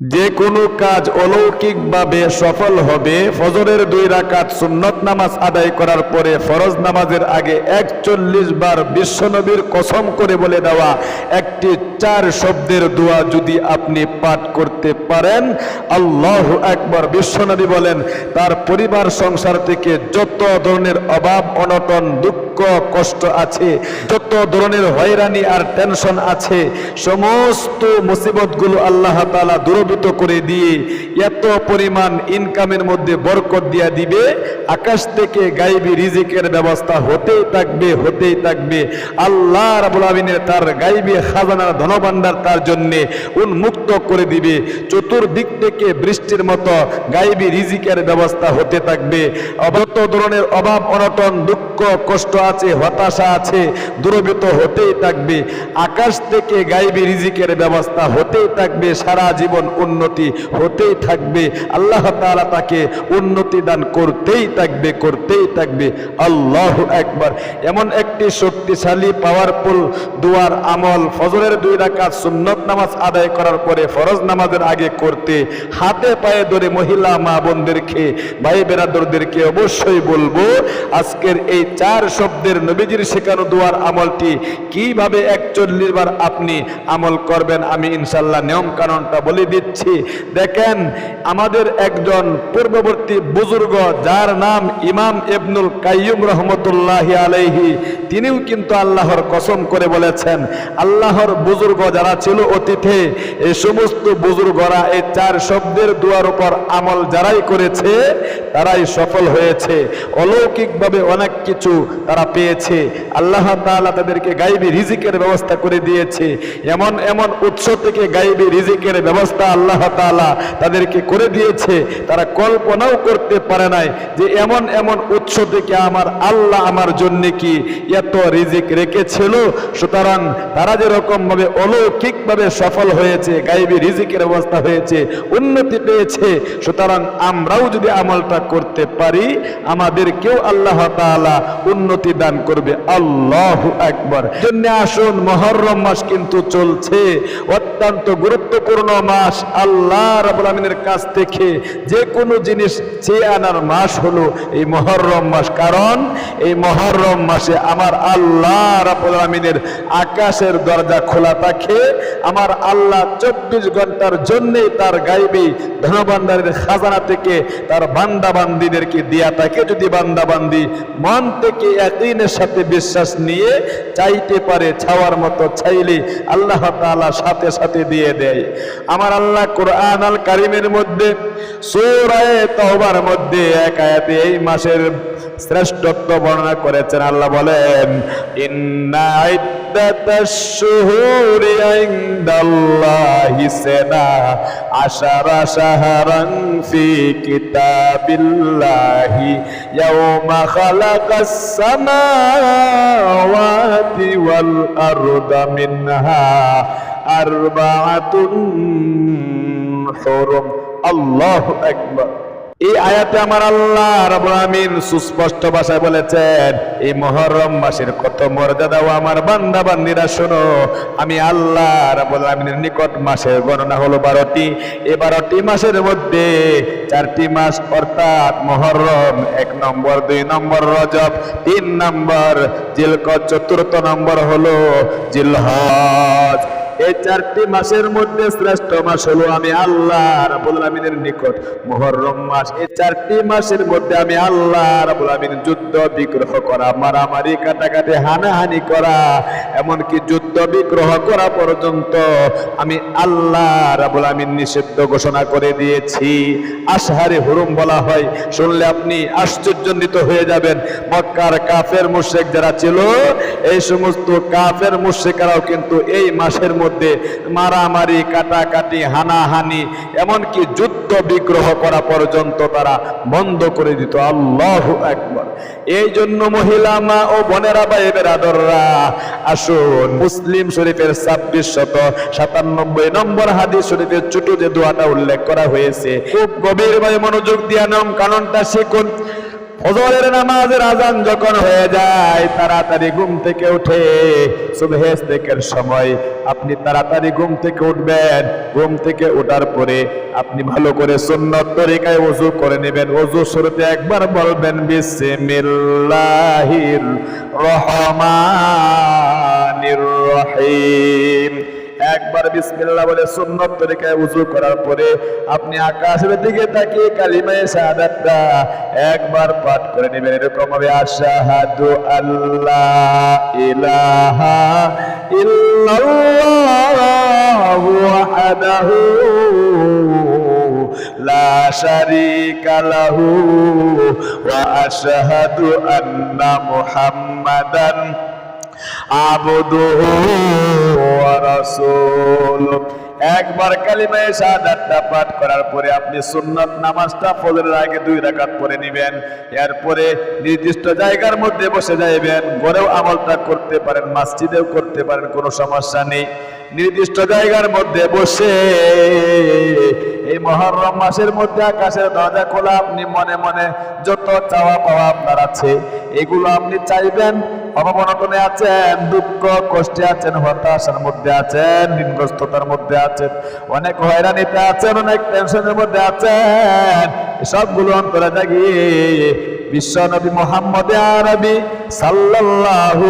যে কোনো কাজ অলৌকিকভাবে সফল হবে, ফজরের দুই রাকাত সুন্নত নামাজ আদায় করার পরে ফরজ নামাজের আগে একচল্লিশ বার বিশ্বনবীর কসম করে বলে দেওয়া একটি চার শব্দের দোয়া যদি আপনি পাঠ করতে পারেন, আল্লাহ একবার বিশ্বনবী বলেন, তার পরিবার সংসার থেকে যত ধরনের অভাব, অনটন, দুঃখ কষ্ট আছে, যত ধরনের হয়রানি আর টেনশন আছে, সমস্ত মুসিবতগুলো আল্লাহ তাআলা দূরভূত করে দিয়ে এত পরিমাণ ইনকামের মধ্যে বরকত দিয়া দিবে। আকাশ থেকে গাইবি রিজিকের ব্যবস্থা হতেই থাকবে হতেই থাকবে। আল্লাহ রাবুল আমিনের তার গাইবি খাজানার ধনভাণ্ডার তার জন্যে উন্মুক্ত করে দিবে। চতুর্দিক থেকে বৃষ্টির মতো গাইবি রিজিকের ব্যবস্থা হতে থাকবে। অবত ধরনের অভাব, অনটন, দুঃখ, কষ্ট আছে, হতাশা আছে দূরভূত হতেই থাকবে। আকাশ থেকে গাইবি রিজিকের ব্যবস্থা হতেই থাকবে, সারা জীবন উন্নতি হতেই থাকবে। আল্লাহ তাআলা তাকে উন্নতি দান করতেই থাকবে করতেই থাকবে। আল্লাহ একবার এমন একটি শক্তিশালী পাওয়ারফুল দুয়ার আমল, ফজরের দুই রাকাত সুন্নত নামাজ আদায় করার পরে ফরজ নামাজের আগে করতে, হাতে পায়ে ধরে মহিলা মা বোনদেরকে ভাই বেরাদরদেরকে অবশ্যই বলব, আজকের এই চার শব্দের নবীজির শেখানো দোয়ার আমলটি কীভাবে একচল্লিশ বার আপনি আমল করবেন, আমি ইনশাল্লাহ নিয়ম কানুনটা বলে দিচ্ছি। দেখেন, আমাদের একজন পূর্ববর্তী বুজুর্গ, যার নাম ইমাম এবনুল কাইম রহমতুল্লাহ আলাইহি তিনিও কিন্তু আল্লাহর কসম করে বলেছেন, আল্লাহর বুজুর্গ যারা ছিল অতীতে এই সমস্ত বুজুর্গরা এই চার শব্দের দুয়ার উপর আমল যারাই করেছে, তারাই সফল হয়েছে। অলৌকিকভাবে অনেক কিছু তারা পেয়েছে। আল্লাহ তাআলা তাদেরকে গাইবি রিজিকের ব্যবস্থা করে দিয়েছে। এমন এমন উৎস থেকে গাইবি রিজিকের ব্যবস্থা আল্লাহ তাআলা তাদেরকে করে দিয়েছে, তারা কল্পনাও করতে পারে নাই যে এমন এমন উৎস থেকে আমার আল্লাহ আমার জন্য কি এত রিজিক রেখেছিল, সুতরাং তারা যেরকম ভাবে অলৌকিক ভাবে সফল হয়েছে, গাইবি রিজিকের ব্যবস্থা হয়েছে, উন্নতি পেয়েছে, সুতরাং আমরাও যদি আমলটা করতে পারি, আমাদেরকেও আল্লাহ তাআলা উন্নতি দান করবে। আল্লাহ একবার জন্য আসুন, মহরম মাস কিন্তু চলছে, অত্যন্ত গুরুত্বপূর্ণ মাস। আল্লাহ রাবুল কাছ থেকে যে কোনো জিনিস চেয়ে আনার মাস হলো এই মহরম মাস। কারণ এই মহরম মাসে আমার আল্লাহ রাবুল আমিনের আকাশের দরজা খোলা থাকে। আমার আল্লাহ চব্বিশ ঘণ্টার জন্যেই তার গাইবি ধনভাণ্ডারের খাজানা থেকে তার বান্দা বান্দিদেরকে দিয়া থাকে। যদি বান্দা বান্দি মন থেকে একদিনের সাথে বিশ্বাস নিয়ে চাইতে পারে, ছাওয়ার মতো চাইলে আল্লাহ তাআলা সাথে সাথে দিয়ে দেয়। আমার আল্লাহ কোরআন আল কারিমের মধ্যে, সূরায়ে তওবার মধ্যে এক এই মাসের শ্রেষ্ঠত্ব বর্ণনা করেছেন। আল্লাহ বলেন শুহুরি আশারা শাহরান ফি কিতাবিল্লাহি ইয়াওমা খালাকাস সামাওয়াতি ওয়াল আরদা মিনহা আরবাআতুন হুরুম। আল্লাহু আকবার। এই আয়াতে আমার আল্লাহ আমিন সুস্পষ্ট ভাষায় বলেছেন, এই মুহররম মাসের কত মর্যাদা ও আমার বান্দা বান্দিরা শোনো, আমি আল্লাহ আমিনের নিকট মাসের গণনা হলো বারোটি। এই বারোটি মাসের মধ্যে চারটি মাস অর্থাৎ মহরম, এক নম্বর, দুই নম্বর রজব, তিন নম্বর জিলক চতুর্থ নম্বর হলো জিলহজ। এই চারটি মাসের মধ্যে শ্রেষ্ঠ মাস হলো আমি আল্লাহ রাবুল আমিনের নিকট মুহররম মাস। এই চারটি মাসের মধ্যে আমি আল্লাহ রাবুল আমিন যুদ্ধ বিগ্রহ করা, মারামারি, কাটাকাটি, হানাহানি করা, এমনকি যুদ্ধ বিগ্রহ করা পর্যন্ত আমি আল্লাহ রাবুল আমিন নিষিদ্ধ ঘোষণা করে দিয়েছি। আশহারে হুরুম বলা হয়, শুনলে আপনি আশ্চর্যান্বিত হয়ে যাবেন। মক্কার কাফের মুশরিক যারা ছিল, এই সমস্ত কাফের মুশরিকরাও কিন্তু এই মাসের মধ্যে মারামারি, কাটাকাটি, হানাহানি, এমনকি যুদ্ধ বিগ্রহ করা পর্যন্ত তারা বন্ধ করে দিত। আল্লাহ একবার এই জন্য মহিলা মা ও বোনেরা বা এবার আদররা আসুন। মুসলিম শরীফের ছাব্বিশ শত সাতানব্বই নম্বর হাদিস শরীফের ছোট যে দোয়াটা উল্লেখ করা হয়েছে, খুব গভীরভাবে মনোযোগ দিয়া নাম কারণটা শিখুন। ফজরের নামাজের আজান যখন হয়ে যায়, তাড়াতাড়ি ঘুম থেকে উঠে সুবহেস থেকের সময় আপনি তাড়াতাড়ি ঘুম থেকে উঠবেন। ঘুম থেকে ওঠার পরে আপনি ভালো করে সুন্নত তরিকায় ওযু করে নেবেন। ওযু শুরুতে একবার বলবেন, বিসমিল্লাহির রহমানির রহিম। একবার বিসমিল্লাহ বলে সুন্নত তরিকায় উজু করার পরে আপনি আকাশের দিকে তাকিয়ে কালিমায়ে শাহাদাতটা একবার পাঠ করে নেবেন। এরকম হবে, আশহাদু আল্লাহ ইলাহা ইল্লাল্লাহু ওয়াহদাহু লা শারীকা লাহু ওয়া আশহাদু আন্না মুহাম্মাদান আবদুহু একবার কালিমায়ে শাহাদাতটা পাঠ করার পরে আপনি সুন্নাত নামাজটা ফজরের আগে দুই রাকাত পড়ে নেবেন। এরপরে নির্দিষ্ট জায়গার মধ্যে বসে যাইবেন। ঘরেও আমলটা করতে পারেন, মসজিদেও করতে পারেন, কোনো সমস্যা নেই। নির্দিষ্ট জায়গার মধ্যে বসে এই মহরম মাসের মধ্যে আকাশের দরজা খোলা, আপনি মনে মনে যত চাওয়া পাওয়া আপনার আছে, এগুলো আপনি চাইবেন। অবনটনে আছেন, দুঃখ, কষ্টে আছেন, হতাশার মধ্যে আছেন, ঋণগ্রস্ততার মধ্যে আছেন, অনেক হয়রানিতে আছেন, অনেক টেনশনের মধ্যে আছেন। সবগুলো অন্তরে জাগিয়ে বিশ্ব নবী মোহাম্মদ আরবি সাল্লাল্লাহু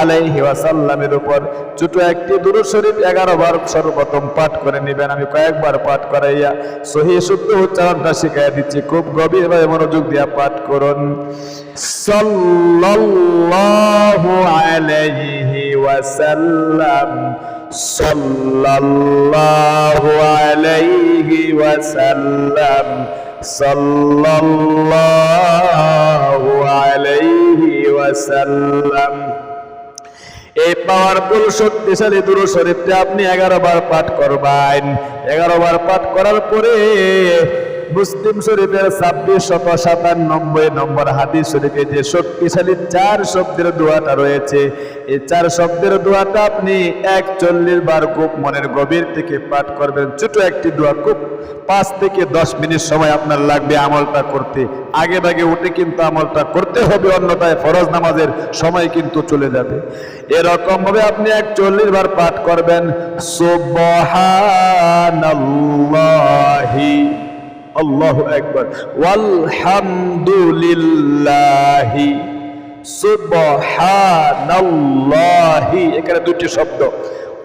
আলাইহি ওয়াসাল্লামের উপর ছোট একটি দুরূদ শরীফ 11 বার সর্বপ্রথম পাঠ করে নেবেন। আমি কয়েকবার পাঠ করাইয়া সহি শুদ্ধ উচ্চারণটা শিখাইয়া দিচ্ছি। খুব গভীরভাবে মনোযোগ দিয়া পাঠ করুন। সাল্লাল্লাহু আলাইহি ওয়াসাল্লাম, সাল্লাল্লাহু আলাইহি ওয়াসাল্লাম সাল্লাল্লাহু আলাইহি ওয়াসাল্লাম। এই পাওয়ারফুল শক্তিশালী দুরু শরীফটা আপনি এগারো বার পাঠ করবেন। এগারো বার পাঠ করার পরে মুসলিম শরীফের ছাব্বিশ শত সাতানব্বই নম্বর হাদিস শরীফে যে শক্তিশালী চার শব্দের দোয়াটা রয়েছে, এই চার শব্দের দোয়াটা আপনি একচল্লিশ বার খুব মনের গভীর থেকে পাঠ করবেন। ছোট একটি দোয়া খুব পাঁচ থেকে দশ মিনিট সময় আপনার লাগবে আমলটা করতে। আগে ভাগে উঠে কিন্তু আমলটা করতে হবে, অন্যথায় ফরজ নামাজের সময় কিন্তু চলে যাবে। এরকম ভাবে আপনি একচল্লিশ বার পাঠ করবেন, সুবহানাল্লাহি। আল্লাহু আকবার। ওয়ালহামদুলিল্লাহি সুবহানাল্লাহি। এখানে দুটি শব্দ।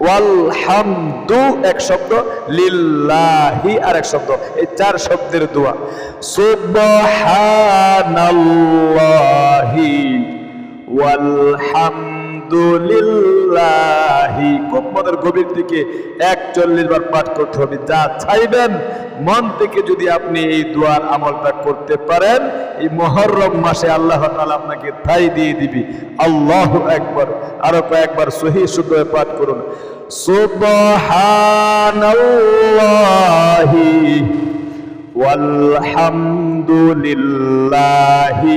ওয়ালহামদু এক শব্দ, লিল্লাহি আর এক শব্দ। এই চার শব্দের দোয়া। সুবহানাল্লাহি ওয়ালহামদুলিল্লাহি খুব মনের গভীর থেকে একচল্লিশ বার পাঠ করতে হবে, যা চাইবেন। মন থেকে যদি আপনি এই দোয়ার আমলটা করতে পারেন, এই মহরম মাসে আল্লাহ তাআলা আপনাকে তাই দিয়ে দিবি। আল্লাহ একবার আরও কয়েকবার সহি শুদ্ধ পাঠ করুন। সুবহানাল্লাহি ওয়ালহামদুলিল্লাহি।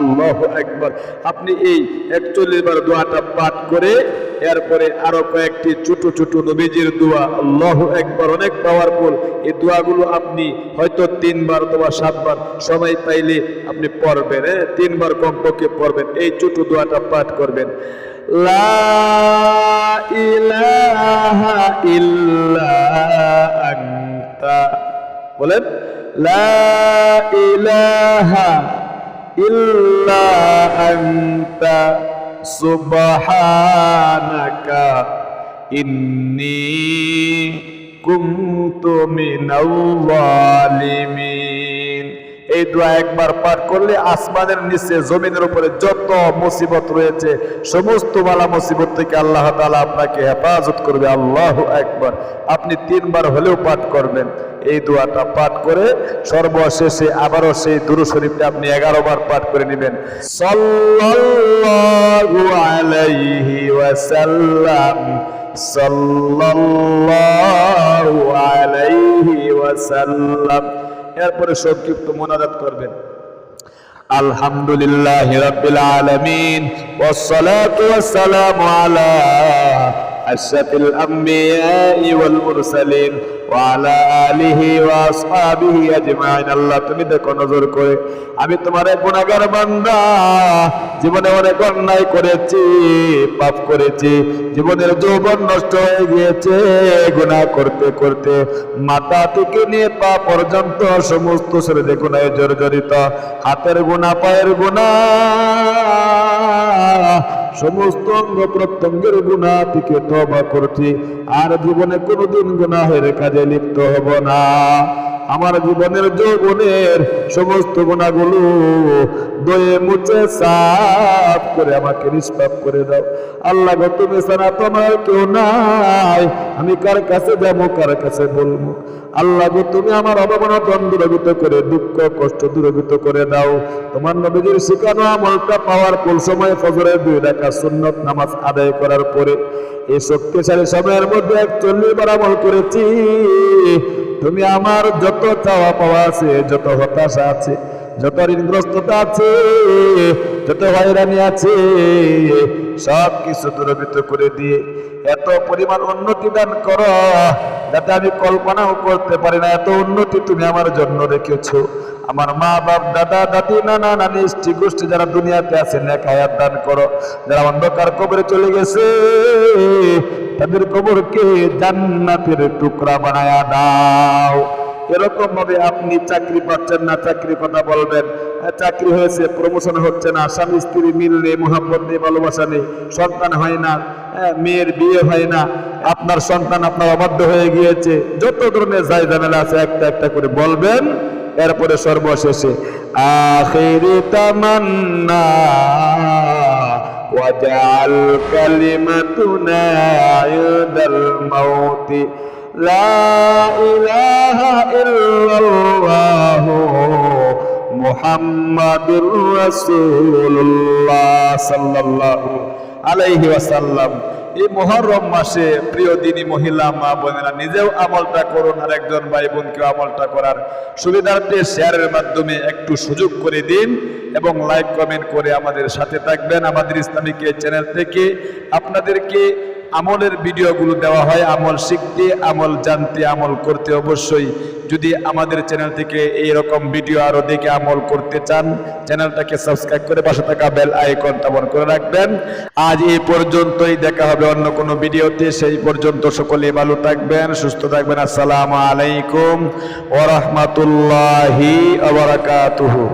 আল্লাহু আকবার। আপনি এই একচল্লিশ বার দোয়াটা পাঠ করে এরপরে আরও কয়েকটি ছোট ছোট নবীজির দোয়া। আল্লাহু একবার অনেক পাওয়ারফুল এই দোয়াগুলো আপনি হয়তো তিনবার অথবা সাতবার সময় পাইলে আপনি পড়বেন হ্যাঁ? তিনবার কমপক্ষে পড়বেন। এই ছোট দোয়াটা পাঠ করবেন। লা ইলাহা ইল্লা বলেন? ইলাহা ইল্লা আনতা সুবহানাকা ইন্নী কুনতু মিনাল জালিমিন এই দোয়া একবার পাঠ করলে আসমানের নিচে, জমিনের উপরে যত মুসিবত রয়েছে, সমস্ত বালা মুসিবত থেকে আল্লাহ তাআলা আপনাকে হেফাজত করবে। আল্লাহু একবার আপনি তিনবার হলেও পাঠ করবেন। এই দোয়াটা পাঠ করে সর্বশেষে আবারও সেই দুরু শরীফটা আপনি এগারো বার পাঠ করে নেবেন। সাল্লাল্লাহু আলাইহি ওয়াসাল্লাম, সাল্লাল্লাহু এরপরে সংক্ষিপ্ত মোনাজাত করবেন। আলহামদুলিল্লাহ রাব্বিল আলামিন, ওয়াসসালাতু ওয়াসসালামু আলা أشرف الأنبياء والمرسلين وعلى آله وأصحابه أجمعين আল্লাহ তুমি দেখো নজর করে আমি তোমার এক গুণাগার বান্দা জীবনে অনেক অন্যায় করেছি পাপ করেছি জীবনের যৌবন নষ্ট হয়ে গিয়েছে গুনাহ করতে করতে মাথা থেকে নিয়ে পা পর্যন্ত সমস্ত শরীরে গুণায় জর্জরিত হাতের গুণা পায়ের গুণা সমস্ত অঙ্গ প্রত্যঙ্গের গুণা থেকে তবা করছি। আর জীবনে কোনোদিন গুনাহের কাজে লিপ্ত হব না। আমার জীবনের যৌবনের সমস্ত গুণাগুলো দয়ে মুছে সাফ করে আমাকে নিষ্পাপ করে দাও। আল্লাহ গো, তুমি ছাড়া তোমার কেউ নাই। আমি কার কাছে যাব, কার কাছে বলব? আল্লাহ গো, তুমি আমার অবমানতন দূরভূত করে, দুঃখ, কষ্ট দূরভূত করে দাও। তোমার নবীজির শিখানো আমলটা পাওয়ার কোন সময় ফজরের দুই রাখা সুন্নত নামাজ আদায় করার পরে, এই শক্তিশালী সময়ের মধ্যে একচল্লিশ বার আমল করেছি। তুমি আমার যত চাওয়া পাওয়া আছে যত হতাশা আছে যত ঋণগ্রস্ততা আছে যত হয়রানি আছে, সব কিছু দূরভূত করে দিয়ে এত পরিমাণ উন্নতি দান করো, যাতে আমি কল্পনাও করতে পারি না, এত উন্নতি তুমি আমার জন্য রেখেছো। আমার মা বাপ, দাদা, দাদি, নানা, নানি, স্ত্রী, গোষ্ঠী যারা দুনিয়াতে আছে, নেক হায়াত দান করো। যারা অন্ধকার কবরে চলে গেছে, তাদের কবরকে জান্নাতের টুকরা বানায়া দাও। এরকম ভাবে আপনি চাকরি পাচ্ছেন না চাকরির কথা বলবেন হ্যাঁ, চাকরি হয়েছে প্রমোশন হচ্ছে না স্বামী স্ত্রী মিল নেই মোহাম্মত নেই ভালোবাসা নেই সন্তান হয় না হ্যাঁ, মেয়ের বিয়ে হয় না আপনার সন্তান আপনার অবাধ্য হয়ে গিয়েছে যত ধরনের যাই ঝামেলা আছে একটা একটা করে বলবেন এরপরে সর্বশেষে আখিরি তামান্না وجعل كلمتنا عند الموت لا إله إلا الله محمد رسول الله صلى الله عليه وسلم এই মহরম মাসে প্রিয় দিনী মহিলা মা বোনেরা নিজেও আমলটা করুন আর একজন ভাই বোনকে আমলটা করার সুবিধার্থে শেয়ারের মাধ্যমে একটু সুযোগ করে দিন এবং লাইক কমেন্ট করে আমাদের সাথে থাকবেন আমাদের ইসলামিক এই চ্যানেল থেকে আপনাদেরকে আমলের ভিডিওগুলো দেওয়া হয়, আমল শিখতে, আমল জানতে, আমল করতে অবশ্যই। যদি আমাদের চ্যানেল থেকে এই রকম ভিডিও আরও দেখে আমল করতে চান, চ্যানেলটাকে সাবস্ক্রাইব করে পাশে থাকা বেল আইকনটা বন করে রাখবেন। আজ এই পর্যন্তই, দেখা হবে অন্য কোনো ভিডিওতে। সেই পর্যন্ত সকলে ভালো থাকবেন, সুস্থ থাকবেন। আসসালামু আলাইকুম ওয়া রাহমাতুল্লাহি ওয়া বারাকাতুহু।